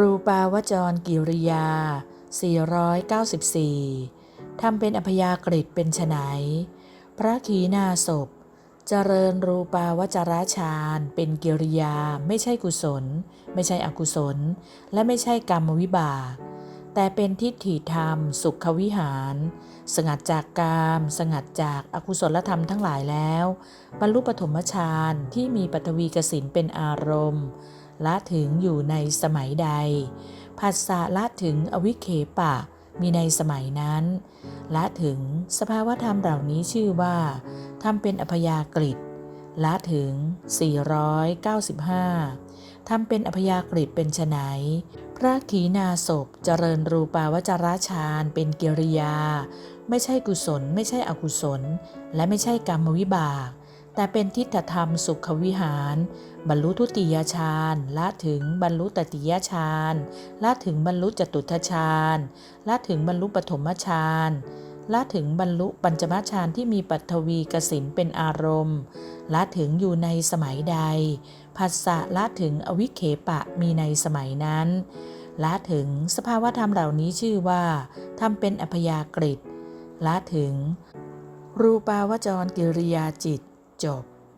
รูปาวจรกิริยา 494 ทำเป็นอพยากฤิตเป็นไฉนพระขีณาศพเจริญรูปาวจราฌานเป็นกิริยา ไม่ใช่กุศล ไม่ใช่อกุศล และไม่ใช่กรรมวิบาก แต่เป็นทิฏฐิธรรม สุขวิหาร สงัดจากกามสงัดจากอากุศลธรรมทั้งหลายแล้ว บรรลุปฐมฌานที่มีปฐวีกสินเป็นอารมณ์ ละถึงอยู่ในสมัยใด ผัสสะละถึงอวิเคปะ มีในสมัยนั้น ละถึงสภาวธรรมเหล่านี้ชื่อว่าทำเป็นอพยากฤิละถึง 495ทำเป็นอพยากฤิเป็นไฉนพระขีณาศพเจริญรูปาวจราฌานเป็นกิริยา ไม่ใช่กุศล ไม่ใช่อกุศล และไม่ใช่กรรมวิบาก แต่เป็นทิฏฐธรรมสุขวิหาร บรรลุทุติยฌานละถึงบรรลุตติยฌานละถึงบรรลุจตุทฌานละถึงบรรลุปฐมฌานละถึงบรรลุปัญจมฌานที่มีปัทวีกสินเป็นอารมณ์ละถึงอยู่ในสมัยใดผัสสะละถึงอวิเคปะมีในสมัยนั้นละถึงสภาวธรรมเหล่านี้ชื่อว่าทำเป็นอพยากฤิละถึง รูปาวจรกิริยาจิต จบ